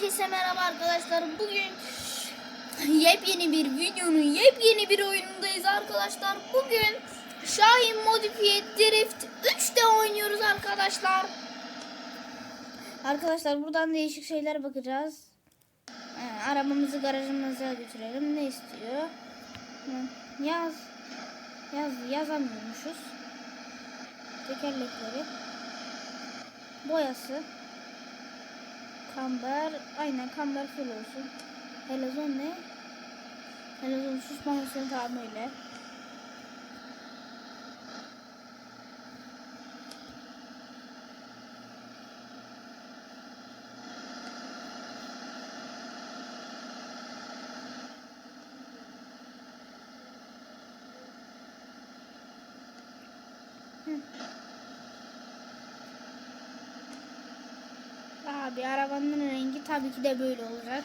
Herkese merhaba arkadaşlar. Bugün yepyeni bir videonun yepyeni bir oyunundayız arkadaşlar. Bugün Şahin Modifiye Drift 3'te oynuyoruz arkadaşlar. Arkadaşlar buradan değişik şeyler bakacağız. Ee, arabamızı garajımıza götürelim. Ne istiyor? Yaz. Yaz yazamıyormuşuz. Tekerlekleri. Boyası. Kamber. Aynen kamber full olsun. Helazon ne? Helazon süspansiyon tamamıyla. Abi arabanın rengi tabii ki de böyle olacak.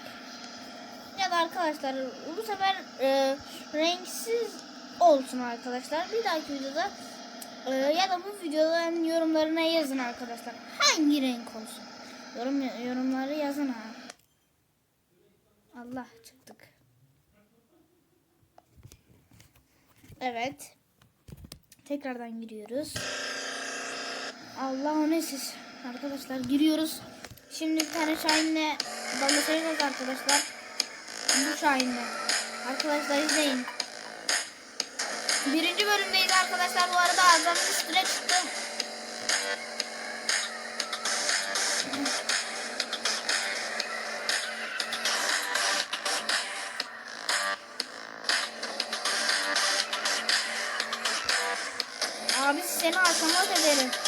Ya da arkadaşlar bu sefer e, renksiz olsun arkadaşlar. Bir dahaki videoda e, ya da bu videoların yorumlarına yazın arkadaşlar. Hangi renk olsun? Yorum yorumları yazın ha. Allah çıktık. Evet. Tekrardan giriyoruz. Allah o ne siz? Arkadaşlar giriyoruz. Şimdi bir tane Şahin'le dalaşacağız arkadaşlar. Bu Şahin'le. Arkadaşlar izleyin. Birinci bölümdeyiz arkadaşlar. Bu arada ağzımın üstüne çıktım. Abi seni aşamat ederim.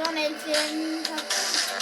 Arkadaşlar şu an elbiselerimi taktım.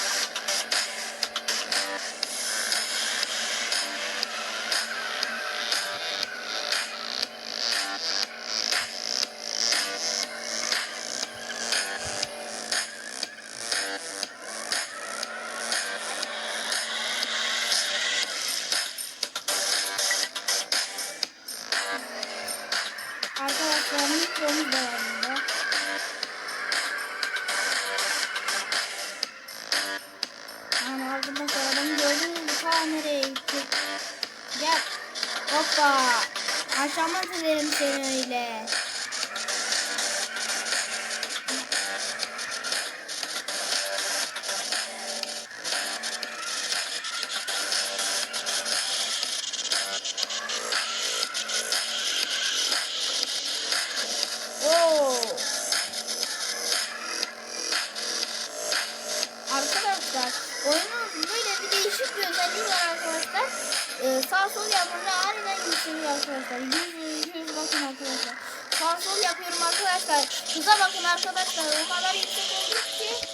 Arkadaşlar. Sağ sol yapıyorum arkadaşlar. Hıza bakın arkadaşlar. O kadar yüksek oldu ki.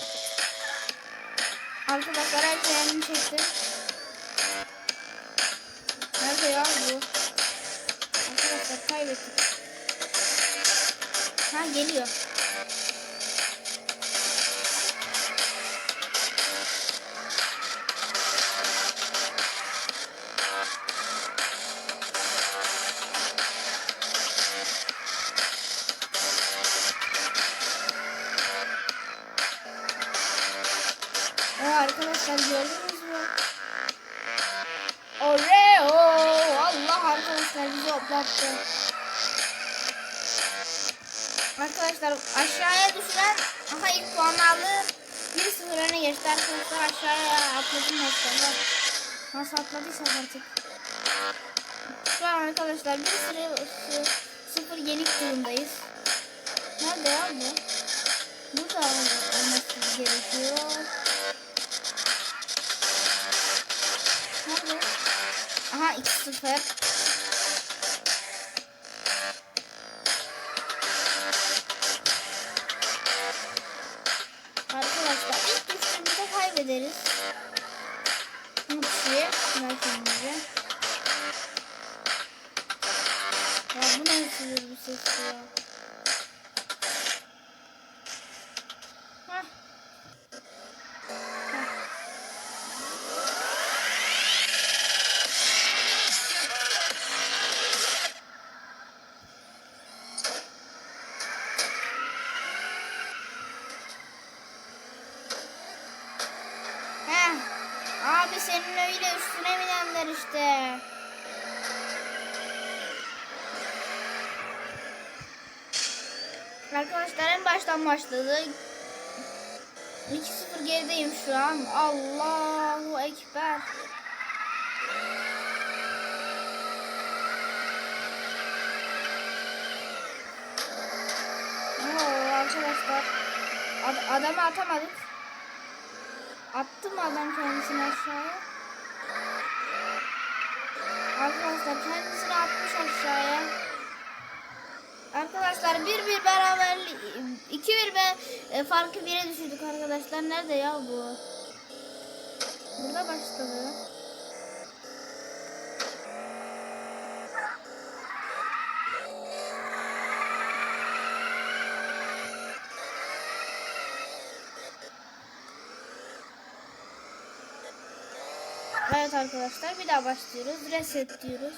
Arkadaşlar her şeyimi çekti. Nerede ya bu? Arkadaşlar kaybettik. Ha geliyor. Arkadaşlar gördünüz mü? Oreo! Allah arkadaşlar bizi hoplattı. Arkadaşlar aşağıya düşüren aha ilk puanı aldı. 1-0 öne geçti arkadaşlar aşağıya atladım aslında. Nasıl atladıysak artık. Şu an arkadaşlar 1-0 yenik durumdayız. Nerede ya bu? Burada olması gerekiyor. Aha 2-0. Arkadaşlar ilk düştüğümüzde kaybederiz. Mutlu'yu kendimize. Ya bu nasıl bir ses ya? Senin öyle üstüne binenler işte. Arkadaşlar en baştan başladı. 2-0 gerideyim şu an. Allahu Ekber. Oo, arkadaşlar. Ad- adamı atamadık. Attı mı adam kendisini aşağıya? Arkadaşlar kendisini atmış aşağıya. Arkadaşlar bir bir beraber iki bir ve e, farkı bire düşürdük arkadaşlar. Nerede ya bu? Burada başladı. Evet arkadaşlar bir daha başlıyoruz. Reset diyoruz.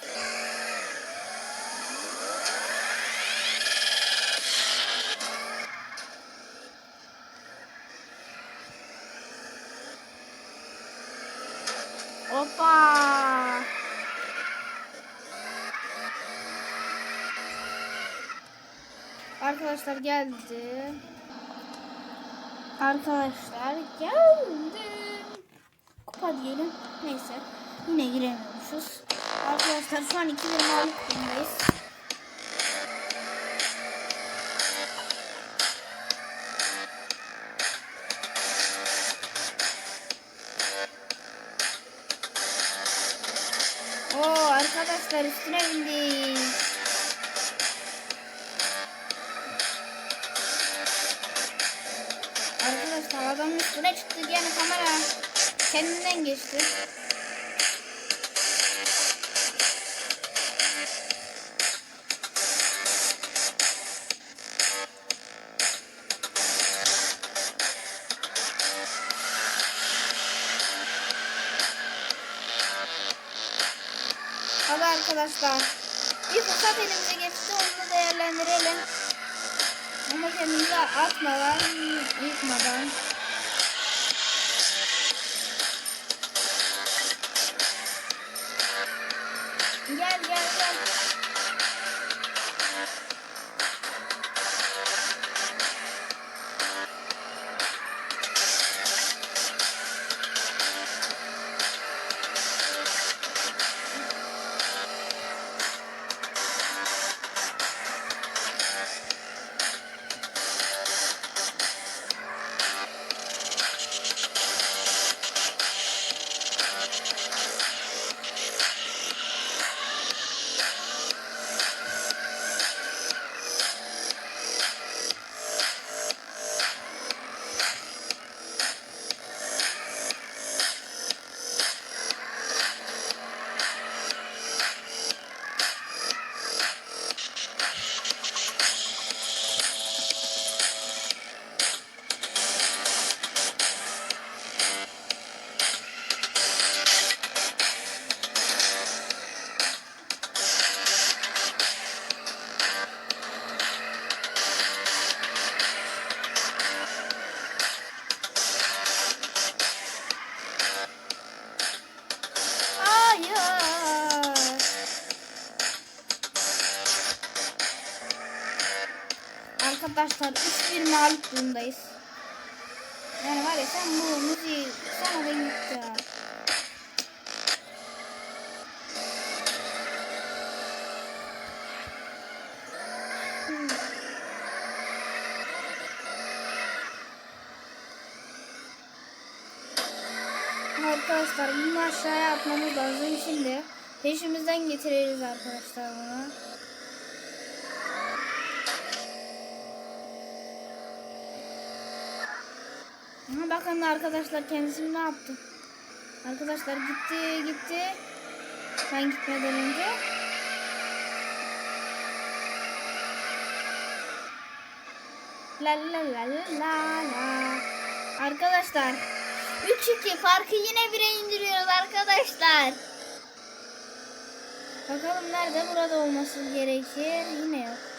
Hoppa. Arkadaşlar geldi. Arkadaşlar geldim. Kupa diyelim. Neyse. Yine giremiyormuşuz. Arkadaşlar şu an 2 bir mağlup durumdayız. Oo arkadaşlar üstüne bindik. Arkadaşlar adamın üstüne çıktı yani kamera kendinden geçti. Hadi arkadaşlar. Bir fırsat elimize geçti onu değerlendirelim. Ama kendimizi atmadan, yıkmadan. Arkadaşlar 3-1 mağlup durumdayız. Yani var ya sen bu müziği sana ha. Hmm. Arkadaşlar bunu aşağıya atmamız lazım şimdi. Peşimizden getiririz arkadaşlar bunu. Ama bakın arkadaşlar kendisi ne yaptı? Arkadaşlar gitti gitti. Ben gitmeden önce. La la la la la la. Arkadaşlar 3-2 farkı yine bire indiriyoruz arkadaşlar. Bakalım nerede? Burada olması gerekir. Yine yok.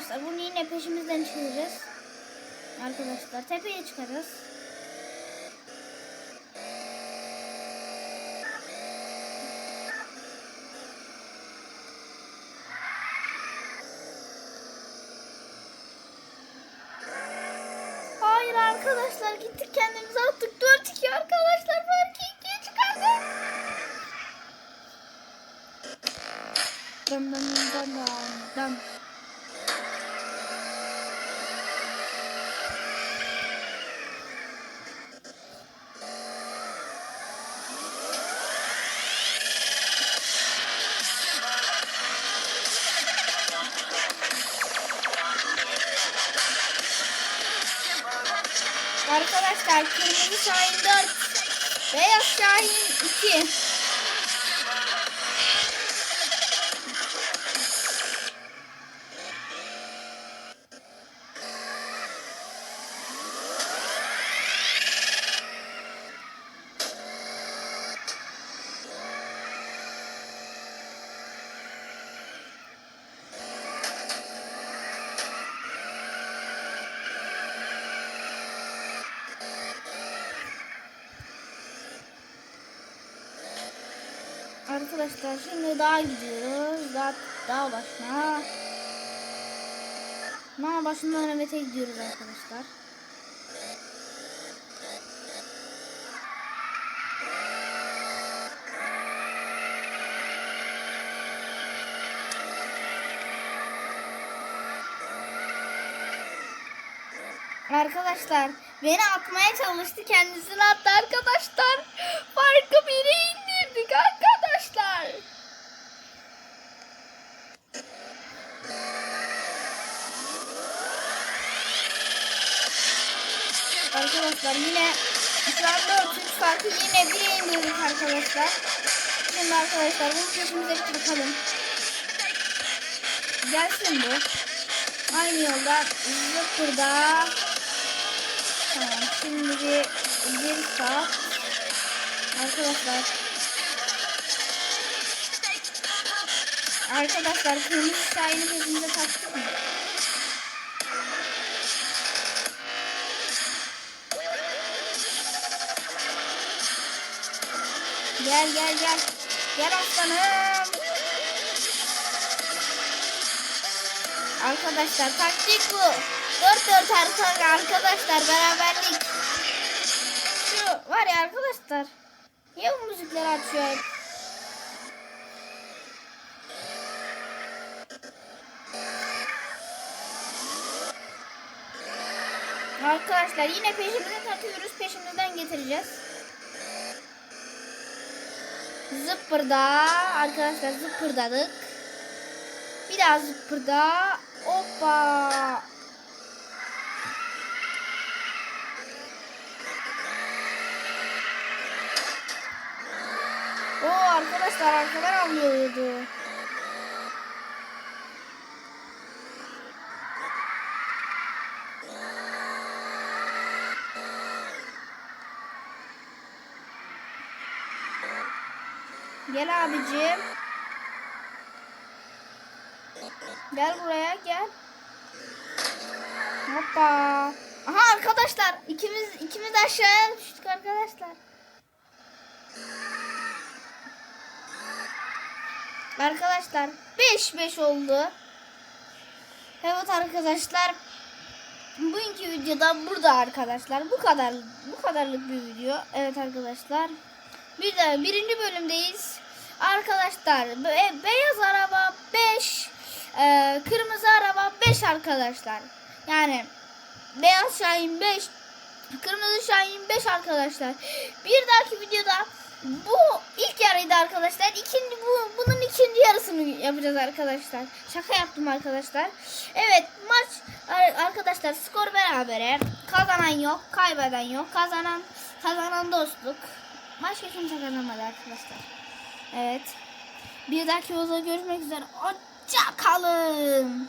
Arkadaşlar bunu yine peşimizden çıkaracağız. Arkadaşlar tepeye çıkarız. Arkadaşlar kırmızı Şahin 4, beyaz Şahin 2. Arkadaşlar şimdi daha gidiyoruz. Daha, daha başına. Daha başından Mehmet'e gidiyoruz arkadaşlar. Arkadaşlar beni atmaya çalıştı kendisini attı arkadaşlar. Farkı biri indirdik arkadaşlar. Arkadaşlar yine şu an 4 3 farkı yine bir indirdik arkadaşlar. Şimdi arkadaşlar bunu peşimize bakalım. Gelsin bu. Aynı yolda zıppırda. Tamam şimdi bir, bir saat. Arkadaşlar. Arkadaşlar kırmızı şahini peşimize taktık mı? Gel gel gel. Gel aslanım. Arkadaşlar taktik bu. 4-4 arka- arkadaşlar beraberlik. Şu var ya arkadaşlar. Niye bu müzikleri açıyor? Arkadaşlar yine peşimize takıyoruz. Peşimizden getireceğiz. Zıppırda. Arkadaşlar zıppırdadık. Bir daha zıppırda. Hoppa. Oo arkadaşlar arkadan alıyordu. Gel abicim. Gel buraya gel. Hoppa. Aha arkadaşlar ikimiz ikimiz aşağıya düştük arkadaşlar. Arkadaşlar 5-5 oldu. Evet arkadaşlar. Bugünkü videoda burada arkadaşlar. Bu kadar bu kadarlık bir video. Evet arkadaşlar. Bir de birinci bölümdeyiz. Arkadaşlar be- beyaz araba 5 e, kırmızı araba 5 arkadaşlar. Yani beyaz Şahin 5 kırmızı Şahin 5 arkadaşlar. Bir dahaki videoda bu ilk yarıydı arkadaşlar. İkinci bu bunun ikinci yarısını yapacağız arkadaşlar. Şaka yaptım arkadaşlar. Evet maç ar- arkadaşlar skor berabere. Kazanan yok, kaybeden yok. Kazanan kazanan dostluk. Başka kimse kazanmadı arkadaşlar. Evet. Bir dahaki videoda görüşmek üzere. Hoşça kalın.